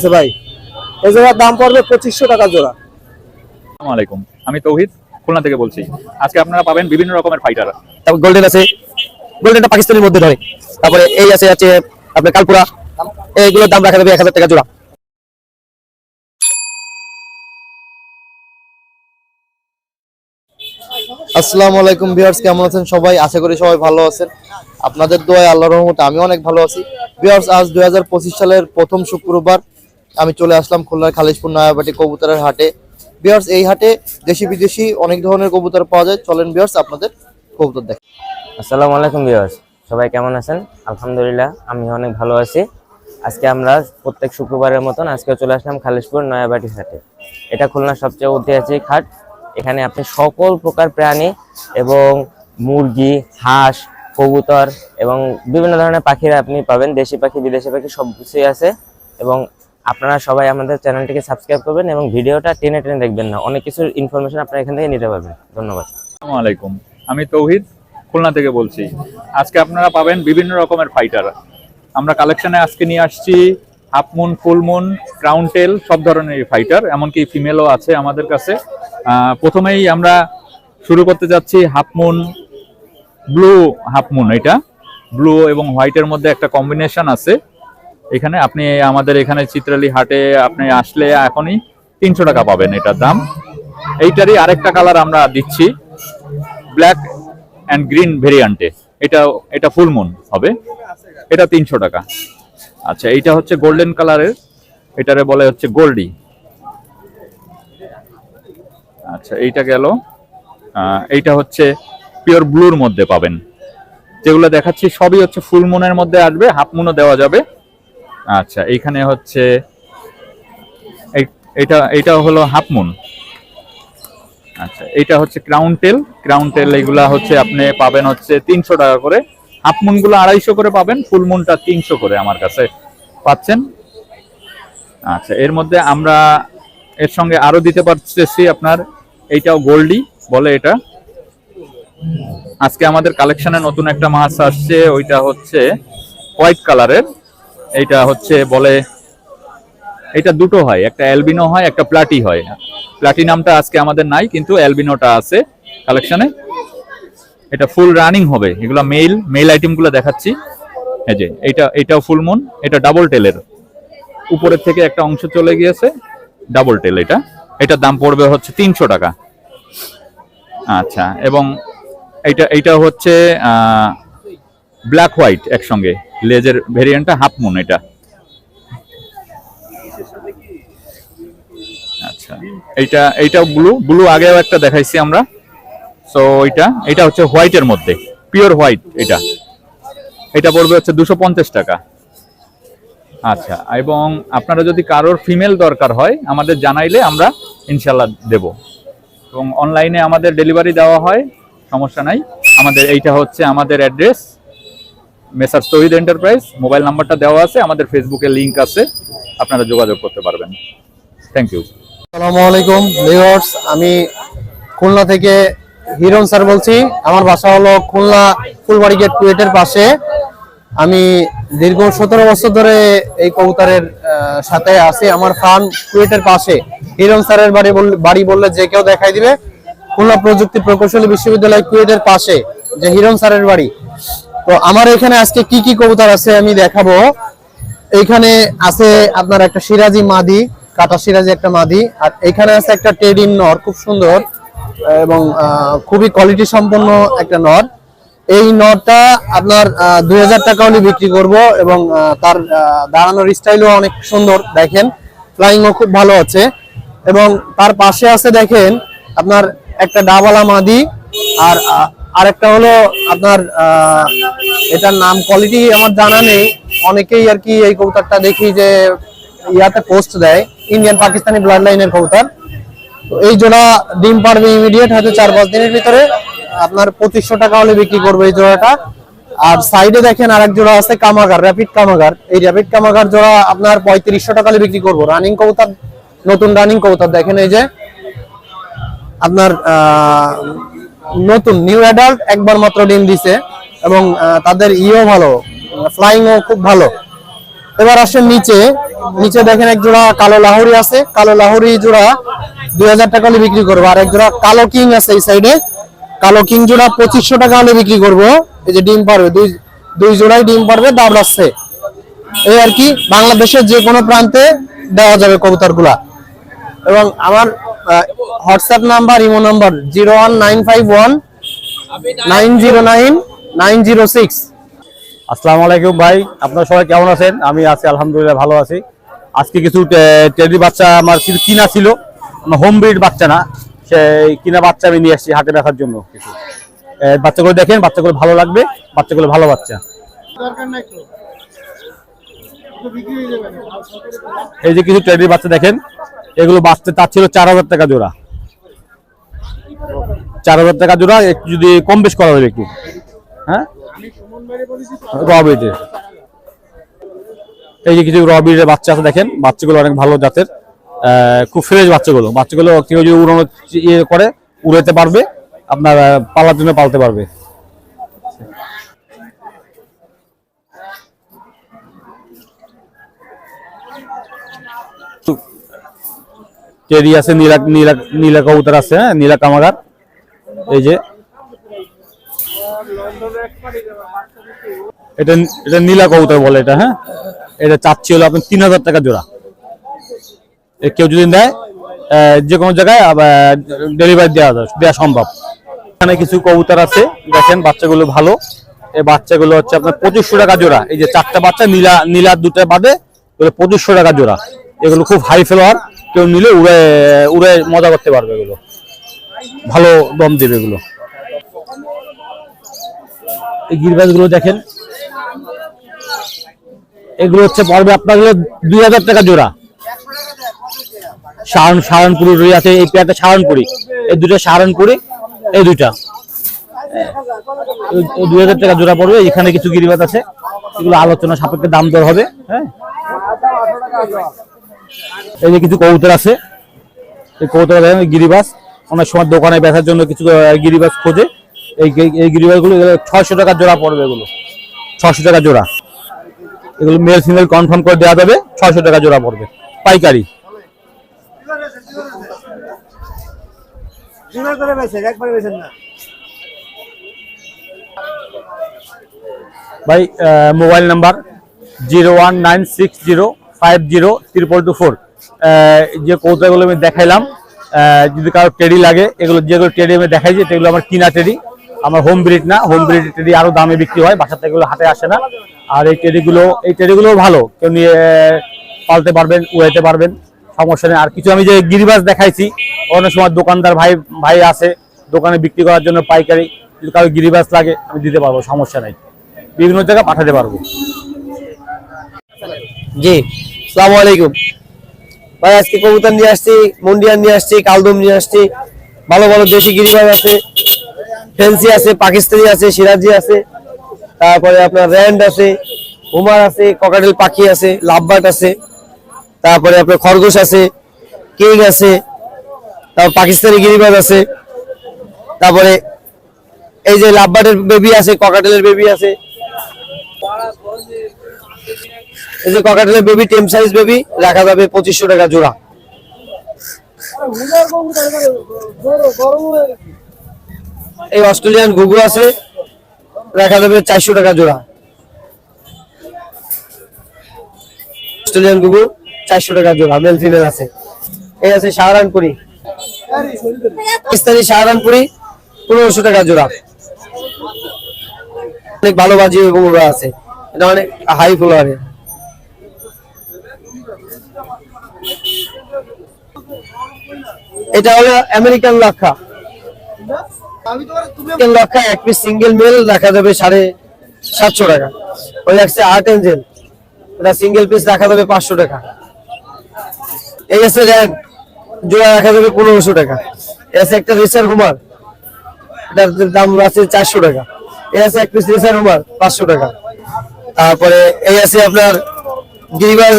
আছে ভাই। এই জায়গার দাম পড়বে পঁচিশশো টাকা জোড়া। আসসালামু আলাইকুম আমি তৌহিদ খুলনা থেকে বলছি। আজকে আপনারা পাবেন বিভিন্ন রকমের ফাইটার তারপর গোল্ডেন আছে গোল্ডেনটা পাকিস্তানের মধ্যে ধরে। তারপরে এই আছে আছে আপনার কালপুরা। এইগুলোর দাম রাখা যাবে এক হাজার টাকা জোড়া। আসসালামু আলাইকুম ভিউয়ার্স কেমন আছেন সবাই? আশা করি সবাই ভালো আছেন। আপনাদের দোয়ায় আল্লাহর রহমতে আমি অনেক ভালো আছি। ভিউয়ার্স আজ দুই সালের প্রথম শুক্রবার। আমি চলে আসলাম খুলনার খালিশপুর নয়াবাটি কবুতরের হাটে। বিয়ার্স এই হাটে দেশি বিদেশি অনেক ধরনের কবুতর পাওয়া যায়। চলেন বিয়ার্স আপনাদের কবুতর দেখ। আসসালামু আলাইকুম ভিউয়ার্স সবাই কেমন আছেন? আলহামদুলিল্লাহ, আমি অনেক ভালো আছি। আজকে আমরা প্রত্যেক শুক্রবারের মতন আজকে চলে আসলাম খালিশপুর নয়াবাটি হাটে। এটা খুলনার সবচেয়ে ঐতিহাসিক হাট। এখানে আপনি সকল প্রকার প্রাণী এবং মুরগি, হাঁস, কবুতর এবং বিভিন্ন ধরনের পাখিরা আপনি পাবেন। দেশি পাখি, বিদেশি পাখি সব কিছুই আছে এবং আপনারা সবাই আমাদের চ্যানেলটিকে সাবস্ক্রাইব করবেন এবং ভিডিওটা টেনে টেনে দেখবেন না। অনেক কিছুর ইনফরমেশন আপনারা এখান থেকে নিতে পারবেন। ধন্যবাদ। আসসালামু আলাইকুম। আমি তৌহিদ, খুলনা থেকে বলছি। আজকে আপনারা পাবেন বিভিন্ন রকমের ফাইটার আমরা কালেকশনে আজকে নিয়ে আসছি half moon full moon crown tail সব ধরনের ফাইটার এমনকি ফিমেলও আছে আমাদের কাছে। প্রথমেই আমরা শুরু করতে যাচ্ছি half moon blue half moon এটা। ব্লু এবং হোয়াইটের মধ্যে একটা কম্বিনেশন আছে। এখানে আপনি আমাদের এখানে চিত্রালী হাটে আপনি আসলে এখনই তিনশো টাকা পাবেন এটার দাম। এইটারই আরেকটা কালার আমরা দিচ্ছি ব্ল্যাক অ্যান্ড গ্রিন ভেরিয়ান্টে এটা এটা ফুল মুন হবে। এটা তিনশো টাকা। আচ্ছা এইটা হচ্ছে গোল্ডেন কালারের এটারে বলে হচ্ছে গোল্ডি আচ্ছা এইটা গেল। এইটা হচ্ছে পিওর ব্লুর মধ্যে পাবেন। যেগুলো দেখাচ্ছি সবই হচ্ছে ফুল মুনের মধ্যে আসবে হাফ মুনও দেওয়া যাবে। আচ্ছা এইখানে হচ্ছে এটা এটা হলো হাফ মুন আচ্ছা এটা হচ্ছে ক্রাউন টেল ক্রাউন টেল এগুলা হচ্ছে আপনি পাবেন হচ্ছে তিনশো টাকা করে। হাফ মুনগুলো আড়াইশো করে পাবেন ফুল মুনটা তিনশো করে আমার কাছে পাচ্ছেন। আচ্ছা এর মধ্যে আমরা এর সঙ্গে আরও দিতে পারতেছি আপনার, এইটাও গোল্ডি বলে এটা। আজকে আমাদের কালেকশনে নতুন একটা মাছ আসছে, ওইটা হচ্ছে হোয়াইট কালারের এইটা হচ্ছে বলে এটা দুটো হয়, একটা অ্যালবিনো হয়, একটা প্লাটি হয়। প্লাটিনামটা আজকে আমাদের নাই, কিন্তু অ্যালবিনোটা আছে কালেকশনে। এটা ফুল রানিং হবে, এগুলো মেল মেল আইটেমগুলো দেখাচ্ছি। এই যে এটা এটাও ফুল মুন, এটা ডাবল টেলের। উপরের থেকে একটা অংশ চলে গিয়েছে, ডাবল টেল এটা। এটার দাম পড়বে হচ্ছে তিনশো টাকা। আচ্ছা এবং এইটা এইটা হচ্ছে ব্ল্যাক হোয়াইট একসঙ্গে। লেজের ভেরিয়েন্টটা হাফ মুন এটা। আচ্ছা এইটা এইটা ব্লু ব্লু আগেও একটা দেখাইছি আমরা। সো ওইটা এটা হচ্ছে হোয়াইটের মধ্যে, পিওর হোয়াইট এটা। এটা পড়বে হচ্ছে দুশো টাকা। আচ্ছা এবং আপনারা যদি কারোর ফিমেল দরকার হয়, আমাদের জানাইলে আমরা ইনশাল্লাহ দেব। এবং অনলাইনে আমাদের ডেলিভারি দেওয়া হয়, সমস্যা নাই। আমাদের, এইটা হচ্ছে আমাদের address. Messrs Tohid enterprise, mobile নাম্বারটা দেওয়া আছে, আমাদের ফেসবুকে লিঙ্ক আছে, আপনারা যোগাযোগ করতে পারবেন। থ্যাংক ইউ আসসালামু আলাইকুম ভিউয়ার্স আমি খুলনা থেকে হিরণ স্যার বলছি। আমার বাসা হলো খুলনা ফুলবাড়ি গেট কুয়েটের পাশে। আমি দীর্ঘ সতেরো বছর ধরে এই কবুতরের সাথে আছি। আমার ফার্ম কুয়েটের পাশে। হিরণ স্যারের বাড়ি বাড়ি বললে যে কেউ দেখাই দিবে। খুলনা প্রযুক্তি প্রকৌশলী বিশ্ববিদ্যালয় কুয়েটের পাশে, যে হিরণ স্যারের বাড়ি। তো আমার এখানে আজকে কি কি কবুতর আছে আমি দেখাবো। এইখানে আছে আপনার একটা সিরাজি মাদি, কাটা সিরাজি একটা মাদি, আর এখানে আছে একটা টেডিন নর, খুব সুন্দর, এবং খুবই কোয়ালিটি সম্পন্ন একটা নর। এই নরটা আপনার দুই হাজার টাকা হলে বিক্রি করব এবং তার দাঁড়ানোর স্টাইলও অনেক সুন্দর, দেখেন। ফ্লাইংও খুব ভালো আছে। এবং তার পাশে আছে দেখেন, আপনার একটা ডাবালা মাদি, আর আরেকটা হলো আপনার এটার নাম কোয়ালিটি আমার জানা নেই। অনেকেই আর কি এই কবুতরটা দেখি যে ইয়াতে পোস্ট দেয়। ইন্ডিয়ান পাকিস্তানি ব্লাড লাইনের কবুতর। তো এই জোড়া ডিম পারবে ইমিডিয়েট হয়তো চার পাঁচ দিনের ভিতরে। আপনার পঁচিশশো টাকা হলে বিক্রি করবে এই জোড়াটা। আর সাইডে দেখেন আরেক জোড়া আছে কামাগার র্যাপিড কামাগার। এই র্যাপিড কামাগার জোড়া আপনার পঁয়ত্রিশশো টাকা হলে বিক্রি করব। রানিং কবুতর, নতুন রানিং কবুতর দেখেন এই যে। আপনার নতুন নিউ অ্যাডাল্ট একবার মাত্র ডিম দিছে। এবং তাদের ইও ভালো, ফ্লাইংও খুব ভালো। এবার আসেন নিচে। নিচে দেখেন এক জোড়া কালো লাহোরি আছে। কালো লাহোরি জোড়া দুই হাজার টাকা হলে বিক্রি করব। আর এক জোড়া কালো কিং আছে এই সাইডে কালো কিং জোড়া পঁচিশশো টাকা হলে বিক্রি করব। এই যে ডিম পারবে, দুই দুই জোড়াই ডিম পারবে, দাম রাখছে এই আর কি, বাংলাদেশের যে কোনো প্রান্তে দেওয়া যাবে কবুতরগুলা এবং আমার WhatsApp number, Imo number, zero one nine five one nine zero nine nine zero six. আসসালামু আলাইকুম ভাই আপনার সবাই কেমন আছেন? আমি আছি আলহামদুলিল্লাহ ভালো আছি। আজকে কিছু টেডি বাচ্চা আমার কিছু কিনা ছিল। হোম ব্রিড বাচ্চা না সেই কিনা বাচ্চা আমি নিয়ে আসছি হাতে রাখার জন্য কিছু। বাচ্চাগুলো দেখেন বাচ্চাগুলো ভালো লাগবে বাচ্চাগুলো ভালো বাচ্চা। এই যে কিছু টেডি বাচ্চা দেখেন এগুলো বাচ্চা তার ছিল চার হাজার টাকা জোড়া। চার হাজার টাকা জোড়া একটু যদি কম বেশ করা যাবে একটু। রবিটের এই যে কিছু রবিটের বাচ্চা আছে দেখেন, বাচ্চাগুলো অনেক ভালো জাতের খুব ফ্রেশ বাচ্চাগুলো। বাচ্চাগুলো কেউ যদি উড়ানো ইয়ে করে উড়াতে পারবে, আপনার পালার জন্য পালতে পারবে। টেরি আছে, নীলা নীলা নীলা কবুতর আছে হ্যাঁ নীলা কামাগার। এই যে এটা এটা নীলা কবুতর বলে এটা হ্যাঁ? এটা চাচ্ছি হলো আপনার তিন হাজার টাকা জোড়া। কেউ যদি নেয় যে কোনো জায়গায় ডেলিভারি দেওয়া দেওয়া সম্ভব। এখানে কিছু কবুতর আছে, দেখেন, বাচ্চাগুলো ভালো। এই বাচ্চাগুলো হচ্ছে আপনার পঁচিশশো টাকা জোড়া। এই যে চারটা বাচ্চা, নীলা নীলা দুটো বাদে এগুলো পঁচিশশো টাকা জোড়া। এগুলো খুব হাই ফ্লোয়ার কেউ নিলে উড়ে উড়ে মজা করতে পারবে এগুলো। ভালো দম দেবে এগুলো। এই গিরবাজগুলো দেখেন এগুলো হচ্ছে পড়বে আপনার হলো দুই হাজার টাকা জোড়া। সাহারন সাহারনপুরি রই আছে, এই পেয়ারটা সাহারনপুরি এই দুটো সাহারনপুরি এই দুইটা। দুই হাজার টাকা জোড়া পড়বে, এখানে কিছু গিরিবাজ আছে। এগুলো আলোচনা সাপেক্ষে দাম দর হবে হ্যাঁ। এই যে কিছু কবুতর আছে, এই কবুতর গিরিবাস। অনেক সময় দোকানে বেচার জন্য কিছু গিরিবাস খোঁজে। এই এই গিরিবাসগুলো ছয়শো টাকা জোড়া পড়বে এগুলো। ছশো টাকা জোড়া। এগুলো মেল ফিমেল কনফার্ম করে দেওয়া যাবে ছয়শো টাকা জোড়া পড়বে। পাইকারি। ভাই mobile number zero one nine six zero five zero triple two four. যে কৌতাগুলো আমি দেখাইলাম যদি কারও টেডি লাগে এগুলো যেগুলো টেডি আমি দেখাইছি সেগুলো আমার কিনা টেডি আমার হোম ব্রিড না হোম ব্রিড টেডি আরও দামে বিক্রি হয় বাসা থেকে এগুলো হাতে আসে না। আর এই টেডিগুলো এই টেডিগুলো ভালো। কেউ নিয়ে পালতে পারবেন, উড়াইতে পারবেন, সমস্যা নেই। আর কিছু আমি যে গিরিবাস দেখাইছি অনেক সময় দোকানদার ভাই ভাই আছে, দোকানে বিক্রি করার জন্য পাইকারি, যদি কারও গিরিবাস লাগে, আমি দিতে পারব, সমস্যা নাই। বিভিন্ন জায়গায় পাঠাতে পারব। জি সালাম আলাইকুম। ভাই, আজকে কবুতর নিয়ে আসছি, মুন্ডিয়ান নিয়ে আসছি, কালদম নিয়ে আসছি। ভালো ভালো দেশি গিরিবাজ আছে। ফেন্সি আছে, পাকিস্তানি আছে, সিরাজি আছে। তারপরে আপনার র্যান্ড আছে, হুমার আছে, ককাটেল পাখি আছে, লাভবার্ড আছে, তারপরে আপনার খরগোশ আছে, কিং আছে, তারপর পাকিস্তানি গিরিবাজ আছে, তারপরে এই যে লাভবার্ডের বেবি আছে, ককাটেলের বেবি আছে, এই যে ককাটেলের বেবি টেম সাইজ বেবি রাখা যাবে পঁচিশশো টাকা জোড়া। এই অস্ট্রেলিয়ান ঘুঘু আছে রাখা যাবে চারশো টাকা জোড়া। অস্ট্রেলিয়ান ঘুঘু চারশো টাকা জোড়া মেল ফিমেল আছে। এই আছে সাহারানপুরি। পাকিস্তানি সাহারানপুরি, পনেরোশো টাকা জোড়া। অনেক ভালো বাজি এবং আছে। এটা অনেক হাই ফ্লোয়ারে এটা হলো আমেরিকান লক্ষা। আমেরিকান লক্ষা এক পিস সিঙ্গেল মেল যাবে সাড়ে সাতশো টাকা। আর্ট এটা সিঙ্গেল পিস পাঁচশো টাকা। এই আছে জোড়া যাবে পনেরোশো টাকা। এই আছে একটা রেসার কুমার দাম আছে চারশো টাকা। এই আছে এক পিস রেসার কুমার পাঁচশো টাকা। তারপরে এই আছে আপনার গিরিবাল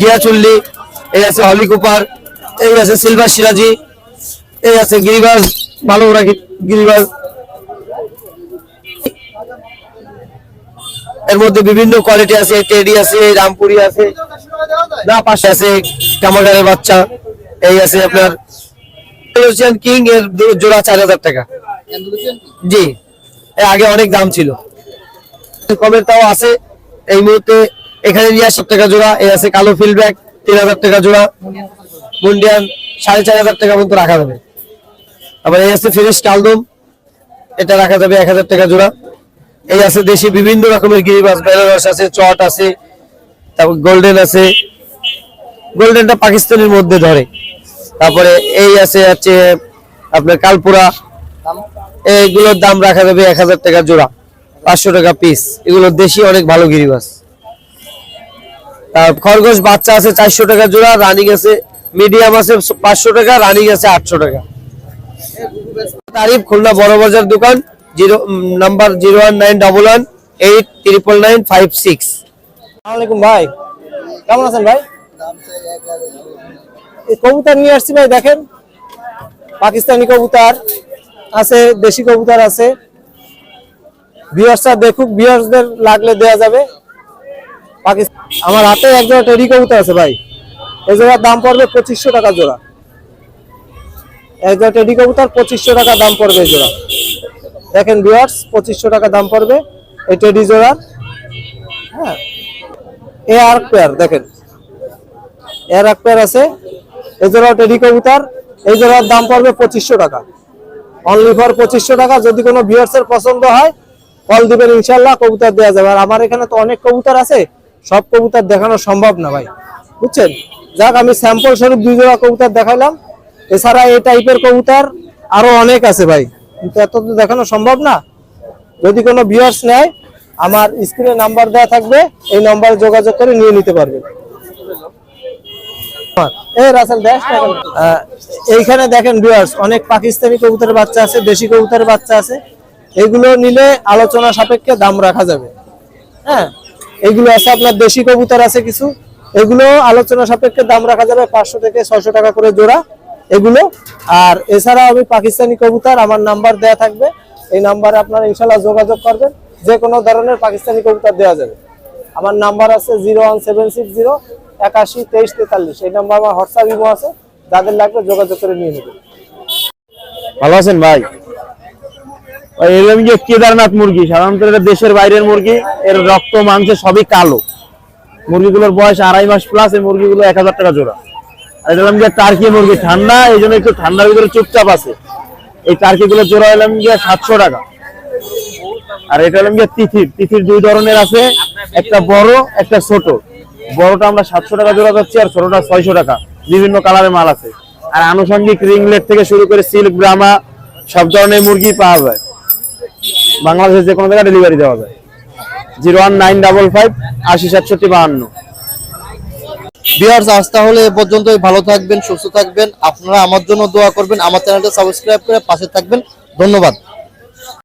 গিয়া এই আছে হলি কুপার। এই আছে সিলভার সিরাজি। এই আছে গিরিবাজ ভালো ওরা গিরিবাজ। এর মধ্যে বিভিন্ন কোয়ালিটি আছে টেডি আছে রামপুরি আছে না পাশে আছে কামাগারের বাচ্চা এই আছে আপনার কিং এর জোড়া চার হাজার টাকা। জি এর আগে অনেক দাম ছিল। কমের তাও আছে এই মুহূর্তে এখানে নিয়ে আসে টাকা জোড়া এই আছে কালো ফিল্ড ব্যাগ তিন হাজার টাকা জোড়া। মুন্ডিয়ান সাড়ে চার হাজার টাকা মতো রাখা যাবে। আবার এই আছে ফিনিশ কালদম। এটা রাখা যাবে এক হাজার টাকা জোড়া। এই আছে দেশি বিভিন্ন রকমের গিরিবাস বেনারস আছে, চট আছে, তারপর গোল্ডেন আছে। গোল্ডেনটা পাকিস্তানের মধ্যে ধরে। তারপরে এই আছে হচ্ছে আপনার কালপুরা। এইগুলোর দাম রাখা যাবে এক হাজার টাকা জোড়া। পাঁচশো টাকা পিস এগুলো দেশি অনেক ভালো গিরিবাস তার খরগোশ বাচ্চা আছে চারশো টাকা জোড়া রানিং আছে মিডিয়াম আছে পাঁচশো টাকা রানিং আছে আটশো টাকা। তারিফ খুলনা বড় বাজার দোকান, zero number zero one nine double one eight triple nine five six আসসালামাইকুম ভাই। কেমন আছেন ভাই? কবুতর নিয়ে আসছি ভাই, দেখেন। পাকিস্তানি কবুতর আছে, দেশি কবুতর আছে। ভিউয়ার্সরা দেখুক ভিউয়ার্সদের লাগলে দেয়া যাবে। পাকিস্তান আমার হাতে এক জোড়া টেডি কবুতর আছে ভাই। এই জোড়ার দাম পড়বে পঁচিশশো টাকা জোড়া। এক জোড়া টেডি কবুতর, পঁচিশশো টাকা দাম পড়বে জোড়া। দেখেন ভিউয়ার্স পঁচিশশো টাকা দাম পড়বে এই টেডি জোড়ার। হ্যাঁ। এ আর পেয়ার দেখেন। এর এক পেয়ার আছে। এই জোড়া টেডি কবুতর, এই জোড়ার দাম পড়বে পঁচিশশো টাকা। অনলি ফর পঁচিশশো টাকা, যদি কোনো ভিউয়ার্সের পছন্দ হয় কল দিবেন ইনশাল্লাহ কবুতর দেওয়া যাবে। আর আমার এখানে তো অনেক কবুতর আছে, সব কবুতর দেখানো সম্ভব না ভাই। বুঝছেন? যাক, আমি স্যাম্পল স্বরূপ দুই জোড়া কবুতর দেখাইলাম। এছাড়া এই টাইপের কবুতর আরও অনেক আছে ভাই। কিন্তু এত তো দেখানো সম্ভব না। যদি কোনো ভিউয়ার্স নেয়, আমার স্ক্রিনে নাম্বার দেওয়া থাকবে, এই নাম্বারে যোগাযোগ করে নিয়ে নিতে পারবে। এইখানে দেখেন ভিউয়ার্স অনেক পাকিস্তানি কবুতরের বাচ্চা আছে, দেশি কবুতরের বাচ্চা আছে। এগুলো নিলে আলোচনা সাপেক্ষে দাম রাখা যাবে। হ্যাঁ এগুলো আছে আপনার দেশি কবুতর আছে কিছু। এগুলো আলোচনা সাপেক্ষে দাম রাখা যাবে পাঁচশো থেকে ছয়শো টাকা করে জোড়া। এগুলো। আর এছাড়া আমি পাকিস্তানি কবুতর, আমার নাম্বার দেয়া থাকবে। এই নাম্বারে আপনারা ইনশাল্লাহ যোগাযোগ করবেন। যে কোনো ধরনের পাকিস্তানি কবুতর দেওয়া যাবে। আমার নাম্বার আছে zero one seven six zero একাশি তেইশ তেতাল্লিশ। এই নাম্বার আমার হোয়াটসঅ্যাপ ইমো আছে। যাদের লাগবে যোগাযোগ করে নিয়ে নেবেন। ভালো আছেন ভাই? যে কেদারনাথ মুরগি, সাধারণত এটা দেশের বাইরের মুরগি। এর রক্ত, মাংস সবই কালো। মুরগিগুলোর বয়স আড়াই মাস প্লাস এই মুরগিগুলো এক হাজার টাকা জোড়া। এলাম যে টার্কি মুরগি, ঠান্ডা, এই জন্য একটু ঠান্ডার ভিতরে চুপচাপ আছে। এই টার্কি গুলো জোড়া এলাম গিয়ে সাতশো টাকা। আর এটা হলাম গিয়ে তিথির। তিথির দুই ধরনের আছে, একটা বড়, একটা ছোট। বড়টা আমরা সাতশো টাকা জোড়া যাচ্ছি আর ছোটটা ছয়শো টাকা। বিভিন্ন কালারের মাল আছে। আর আনুষঙ্গিক রিংলেট থেকে শুরু করে সিল্ক ব্রামা সব ধরনের মুরগি পাওয়া যায়। বাংলাদেশের যে কোনো জায়গায় ডেলিভারি দেওয়া যায়। Zero one nine double five, আশি সাতষট্টি বাহান্ন। বিহার আজ তাহলে এ পর্যন্তই। ভালো থাকবেন, সুস্থ থাকবেন। আপনারা আমার জন্য দোয়া করবেন, আমার চ্যানেলটা সাবস্ক্রাইব করে পাশে থাকবেন। ধন্যবাদ।